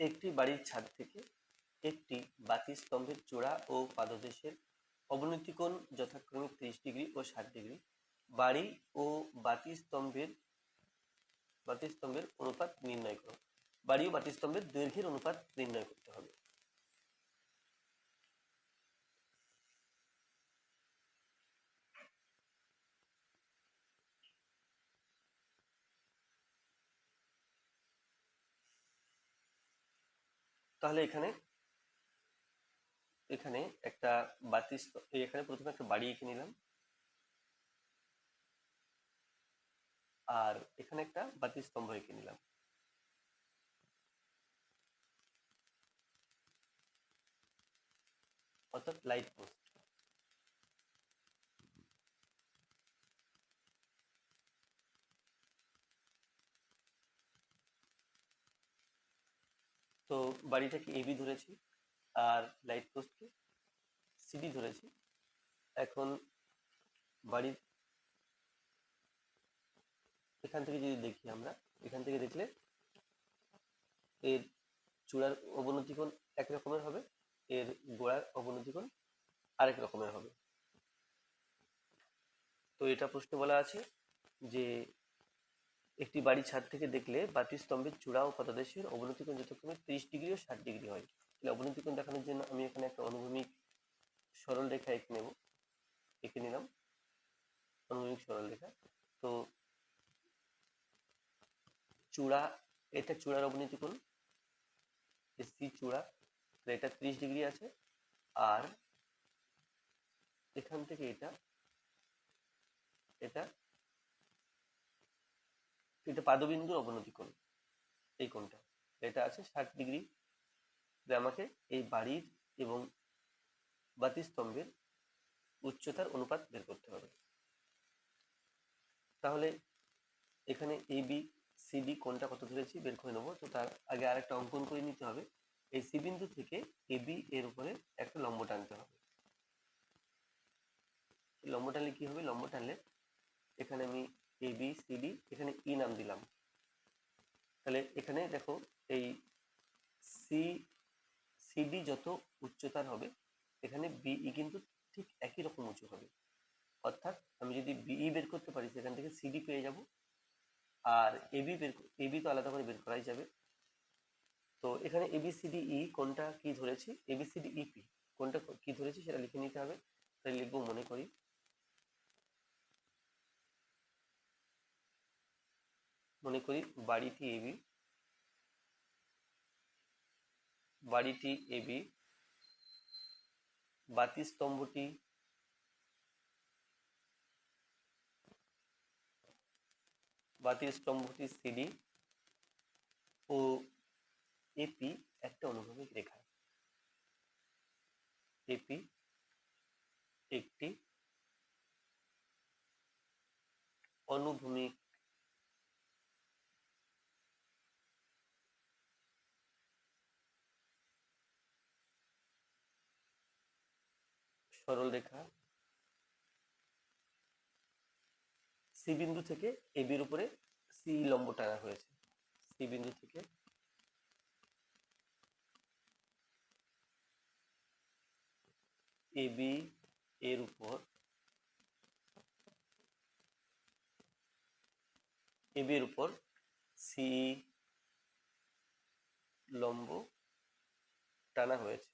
একটি বাড়ির ছাদ থেকে একটি বাতি স্তম্ভের চূড়া ও পাদদেশের অবনতি কোণ যথাক্রমে ত্রিশ ডিগ্রি ও ষাট ডিগ্রি। বাড়ি ও বাতি স্তম্ভের বাতি স্তম্ভের অনুপাত নির্ণয় করো। বাড়ি ও বাতি স্তম্ভের দৈর্ঘ্যের অনুপাত নির্ণয় করতে হবে। তাহলে এখানে এখানে একটা বাতি স্তম্ভ- এখানে প্রথমে একটা বাড়ি এঁকে নিলাম। আর এখানে একটা বাতি স্তম্ভ এঁকে নিলাম। অর্থাৎ লাইট পোস্ট বাড়িটাকে এবি ধরেছি, আর লাইট পোস্টকে সিডি ধরেছি। এখন বাড়ির এখান থেকে যদি দেখি আমরা, এখান থেকে দেখলে এর চূড়ার অবনতি কোণ এক রকমের হবে, এর গোড়ার অবনতি কোণ আরেক রকমের হবে। তো এটা প্রশ্ন বলা আছে যে একটি বাড়ি ছাদ থেকে দেখলে বাতি স্তম্ভের চূড়া ও পদাদেশের অবনতি কোণ যথাক্রমে ত্রিশ ডিগ্রি ও ষাট ডিগ্রি হয়। তাহলে অবনতি কোণ দেখানোর জন্য আমি এখানে একটা অনুভূমিক সরল রেখা এঁকে নেব, এঁকে নিলাম। অনুভূমিক সরল রেখা। তো চূড়া, এটা চূড়ার অবনতি কোণ সি চূড়া তো এটা ত্রিশ ডিগ্রি আছে। আর এখান থেকে এটা এটা এটা পাদবিন্দুর অবনতি কোণ। এই কোণটা। এটা আছে ষাট ডিগ্রি আমাকে এই বাড়ির এবং বাতি স্তম্ভের উচ্চতার অনুপাত বের করতে হবে। তাহলে এখানে এ বি সিডি কোনটা কত ধরেছি বের করে নেব। তো তার আগে আরেকটা অঙ্কন করে নিতে হবে। এই সি বিন্দু থেকে এ বি এর উপরে একটা লম্ব টানতে হবে। লম্ব টানলে কি হবে? লম্ব টানলে এখানে আমি এ বি সিডি এখানে ই নাম দিলাম। তাহলে এখানে দেখো এই সি সিডি যত উচ্চতার হবে, এখানে বিই কিন্তু ঠিক একই রকম উঁচু হবে। অর্থাৎ আমি যদি বিই বের করতে পারি, সেখান থেকে সিডি পেয়ে যাব। আর এবি বের এবি তো আলাদা করে বের করাই যাবে। তো এখানে এবিসিডি ই কোনটা কি ধরেছি? এবিসিডি ইপি কোনটা কি ধরেছি সেটা লিখে নিতে হবে। তাই লিখব মনে করি। মনে করি বাড়িটি এবি বাড়িটি এবি বাতি স্তম্ভটি সিডি ও এপি একটা অনুভূমিক রেখা। এপি একটি অনুভূমিক সরল রেখা। সি বিন্দু থেকে এ বির উপরে সি লম্ব টানা হয়েছে। সি বিন্দু থেকে এ বি এর উপর এ বির উপর সি লম্ব টানা হয়েছে।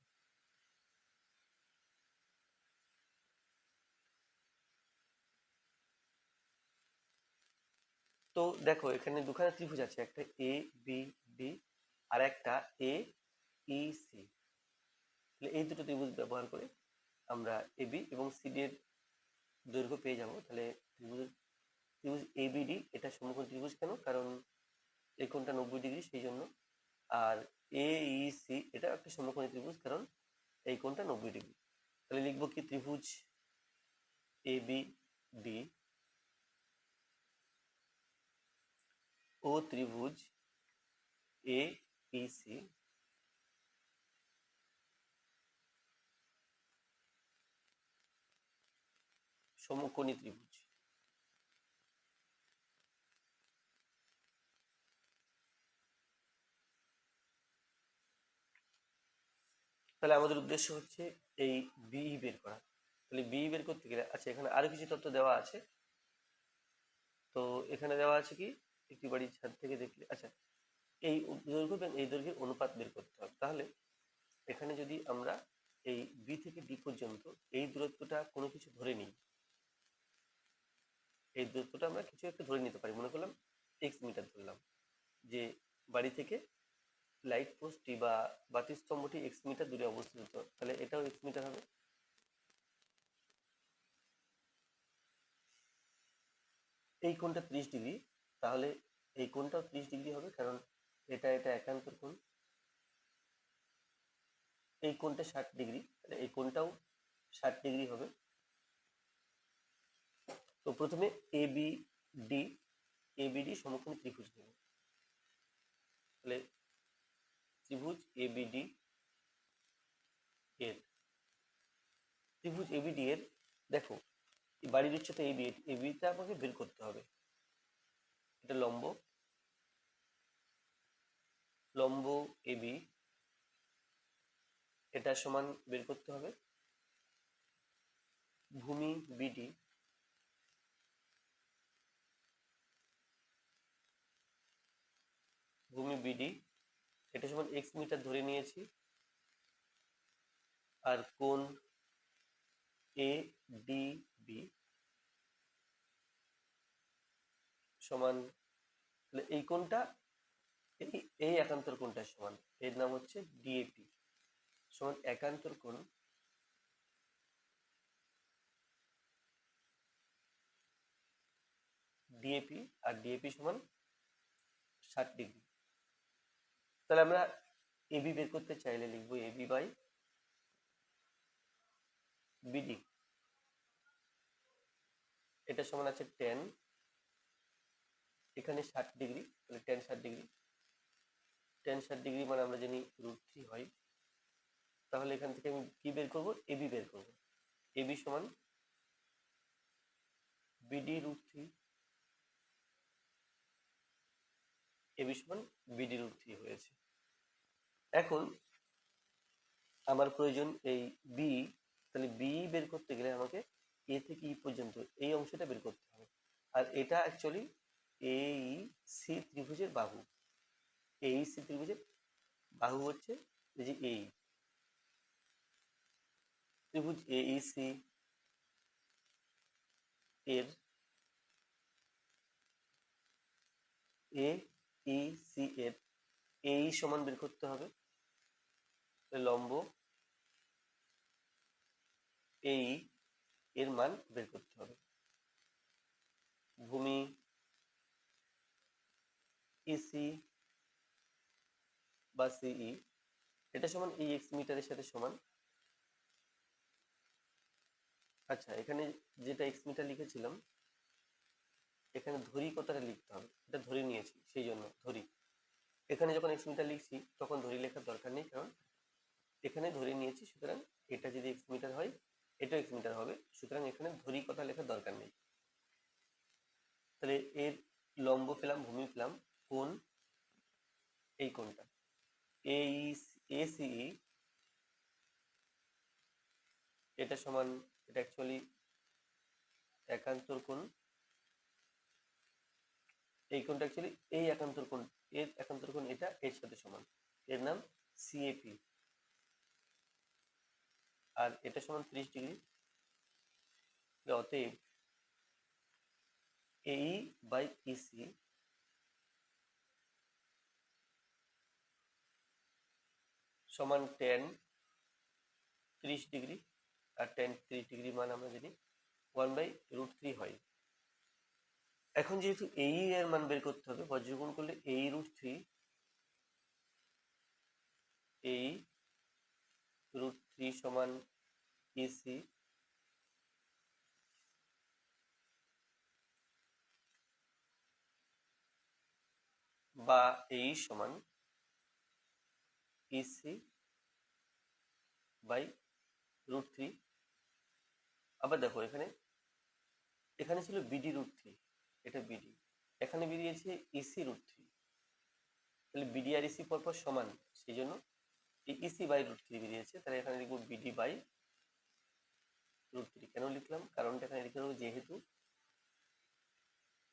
তো দেখো, এখানে দুখানা ত্রিভুজ আছে, একটা এ বি ডি আর একটা এ ই সি তাহলে এই দুটো ত্রিভুজ ব্যবহার করে আমরা এ বি এবং সিডি এর দৈর্ঘ্য পেয়ে যাব। তাহলে ত্রিভুজ ত্রিভুজ এ বি ডি এটা সমকোণ ত্রিভুজ কেন? কারণ এই কোণটা নব্বই ডিগ্রি, সেই জন্য। আর এ ই সি এটা একটা সমকোণী ত্রিভুজ, কারণ এই কোণটা নব্বই ডিগ্রি। তাহলে লিখব কি ত্রিভুজ এ বি ডি ও ত্রিভুজ, এ পি সি। সমকোণী ত্রিভুজ। তাহলে আমাদের উদ্দেশ্য হচ্ছে এই বিই বের করা। তাহলে বিই বের করতে গেলে আচ্ছা এখানে আরও কিছু তথ্য দেওয়া আছে। তো এখানে দেওয়া আছে কি? একটি বাড়ির ছাদ থেকে দেখলে আচ্ছা এই দৈর্ঘ্য এবং এই দৈর্ঘ্যের অনুপাত বের করতে হবে। তাহলে এখানে যদি আমরা এই বি থেকে ডি পর্যন্ত এই দূরত্বটা কোনো কিছু ধরে নিই, এই দূরত্বটা আমরা কিছু একটা ধরে নিতে পারি। মনে করলাম এক্স মিটার ধরলাম, যে বাড়ি থেকে লাইট পোস্টটি বা বাতি স্তম্ভটি এক্স মিটার দূরে অবস্থিত তাহলে এটাও এক্স মিটার হবে। এই কোণটা ত্রিশ ডিগ্রি তাহলে এই কোণটাও ত্রিশ ডিগ্রি হবে, কারণ এটা এটা একান্তর কোণ। এই কোণটা ষাট ডিগ্রি, তাহলে এই কোণটাও ষাট ডিগ্রি হবে। তো প্রথমে A B D A B D সমকোণী ত্রিভুজ নেব। তাহলে ত্রিভুজ এ বি ডি এর ত্রিভুজ এ বি ডি এর, দেখো বাড়ির উচ্চতা এ বি এ বিটা আমাকে বের করতে হবে। এটা লম্ব। লম্ব এবি এটা সমান বের করতে হবে। ভূমি বিডি ভূমি বিডি এটা সমান এক্স মিটার ধরে নিয়েছি। আর কোন এ ডি বি। সমান তাহলে এই কোণটা, এই এই একান্তর কোণটা সমান। এর নাম হচ্ছে ডিএপি সমান একান্তর কোণ ডিএপি আর ডিএপি সমান ষাট ডিগ্রি। তাহলে আমরা এবি বের করতে চাইলে লিখব এবি বাই বিডি এটা সমান আছে টেন এখানে ষাট ডিগ্রি তাহলে টেন ষাট ডিগ্রি টেন ষাট ডিগ্রি মানে আমরা জানি রুট থ্রি হয়। তাহলে এখান থেকে আমি কি বের করব? এবি বের করব। এবি সমান বিডি রুট থ্রি এবি সমান বিডি রুট থ্রি হয়েছে। এখন আমার প্রয়োজন এই বি তাহলে বি বের করতে গেলে আমাকে এ থেকে ই পর্যন্ত এই অংশটা বের করতে হবে। আর এটা অ্যাকচুয়ালি এই সি ত্রিভুজের বাহু। এই সি ত্রিভুজের বাহু হচ্ছে এই যে এই। ত্রিভুজ এই, সি এর এ, ই, সি এর এই সমান বের করতে হবে। লম্ব এই এর মান বের করতে হবে। ভূমি ইসি বা সিই এটা সমান এই এক্স মিটারের সাথে সমান। আচ্ছা এখানে যেটা এক্স মিটার লিখেছিলাম, এখানে ধরি কথাটা লিখতে হবে। এটা ধরে নিয়েছি, সেই জন্য, ধরি। এখানে যখন এক্স মিটার লিখছি, তখন ধরি লেখার দরকার নেই, কারণ এখানে ধরে নিয়েছি, সুতরাং এটা যদি এক্স মিটার হয়, এটাও এক্স মিটার হবে, সুতরাং এখানে ধরি কথা লেখার দরকার নেই। তাহলে এর লম্ব পেলাম ভূমি পেলাম কোন? এই কোনটা? এসিই এটা সমান, এটা অ্যাকচুয়ালি একান্তর কোণ। এই কোণটা অ্যাকচুয়ালি এই একান্তর কোণ এর একান্তর কোণ, এটা এর সাথে সমান। এর নাম সিএপি আর এটা সমান ত্রিশ ডিগ্রি। অতএব এই বাই ইসি সমান টেন ত্রিশ ডিগ্রি আর টেন ত্রিশ ডিগ্রি মান আমরা জানি ওয়ান বাই রুট থ্রি হয়। এখন যেহেতু এই এর মান বের করতে হবে, বজ্রগুণ করলে এই রুট থ্রি এই রুট থ্রি সমান ইসি বা এই সমান ইসি বাই রুট থ্রি আবার দেখো এখানে এখানে ছিল বিডি রুট থ্রি এটা বিডি এখানে বেরিয়েছে ইসি রুট থ্রি তাহলে বিডি আর ইসি পরপর সমান, সেই জন্য এই ইসি বাই রুট থ্রি বেরিয়েছে। তাহলে এখানে লিখব বিডি বাই রুট থ্রি কেন লিখলাম? কারণটা এখানে লিখে দেবো যেহেতু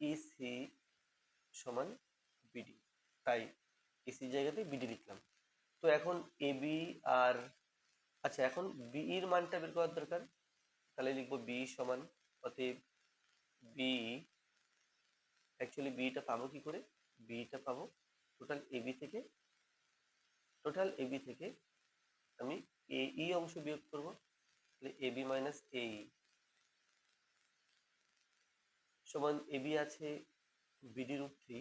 ইসি সমান বিডি তাই ইসির জায়গাতে বিডি লিখলাম। তো এখন এ বি আর আচ্ছা এখন বি এর মানটা বের করার দরকার। তাহলে লিখব বি সমান, অতএব বি অ্যাকচুয়ালি বিটা পাবো কি করে? বিটা পাবো টোটাল এবি থেকে টোটাল এবি থেকে আমি এ ই অংশ বিয়োগ করব, তাহলে এবি মাইনাস এ সমান এবি আছে বিডি রুট থ্রি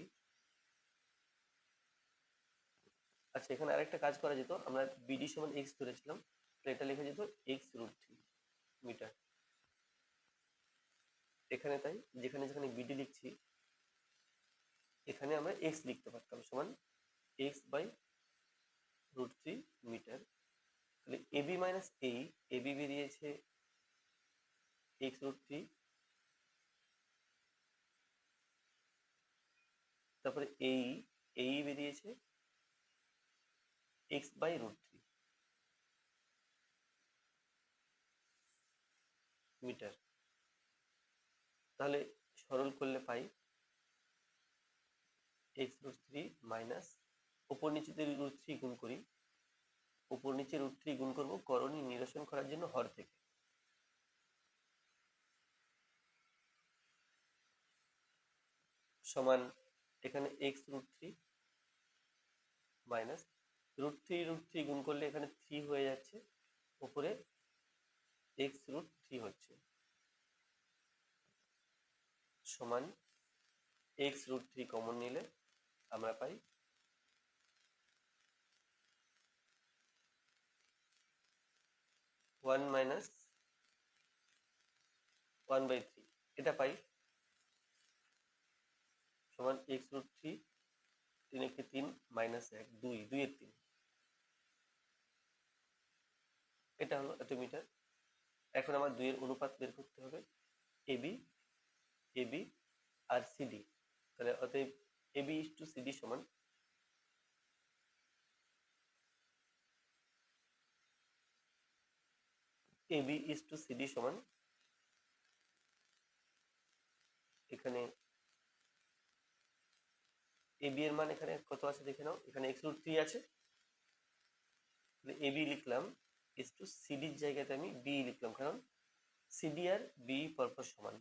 আচ্ছা এখানে আরেকটা কাজ করা যেত। আমরা বিডি সমান এক্স ধরেছিলাম তাহলে এটা লেখা যেত এক্স রুট থ্রি মিটার এখানে তাই, যেখানে যেখানে বিডি লিখছি, এখানে আমরা এক্স লিখতে পারতাম সমান X by root three metre তাহলে এবি মাইনাস এই এবি বেরিয়েছে এক্স রুট থ্রি তারপরে এই এই বেরিয়েছে X by root three metre. তাহলে সরল করলে পাই এক্স রুট থ্রি মাইনাস উপর নিচেতে রুট থ্রি গুণ করি। উপর নিচে রুট থ্রি গুণ করব করণী নিরসন করার জন্য হর থেকে। সমান এখানে X root three minus root three root three গুণ করলে এখানে থ্রি হয়ে যাচ্ছে। উপরে এক্স রুট থ্রি হচ্ছে। সমান এক্স রুট থ্রি কমন নিলে আমরা পাই one minus one by three এটা পাই সমান এক্স রুট থ্রি তিন একে তিন মাইনাস এক, দুই, দুইয়ের তিন। এটা হলো এত মিটার এখন আমার দুইয়ের অনুপাত বের করতে হবে। এবি এবি আর সিডি তাহলে অতএব এবি ইস টু সিডি সমান এবি ইস টু সিডি সমান এখানে এবি এর মান এখানে কত আছে দেখে নাও। এখানে এক্স রুট থ্রি আছে। এবি লিখলাম ইস টু সিডির জায়গাতে আমি বি লিখলাম, কারণ সিডি আর বি পরপর সমান।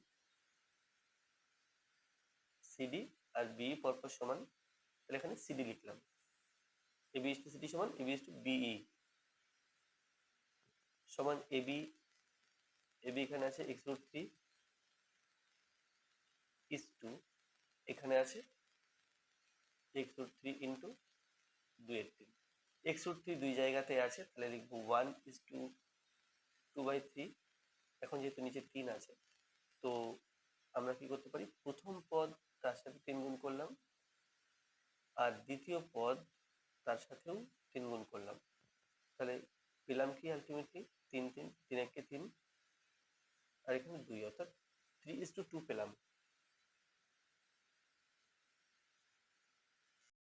সিডি আর বি পরপর সমান, তাহলে এখানে সিডি লিখলাম। এবি ইস টু সিডি সমান এবি ইস টু বিই সমান এবি এবি এখানে আছে X root three is to এখানে আছে এক্স রুট থ্রি ইন্টু দুইয়ের তিন। এক্স রুট থ্রি দুই জায়গাতে আছে, তাহলে লিখব one is to two by three এখন যেহেতু নিচে তিন আছে, তো আমরা কি করতে পারি? প্রথম পদ তার সাথে তিন গুণ করলাম, আর দ্বিতীয় পদ তার সাথেও তিন গুণ করলাম। তাহলে পেলাম কি আলটিমেটলি তিন তিন তিন একে তিন, আর এখানে দুই, অর্থাৎ থ্রি ইস টু টু পেলাম।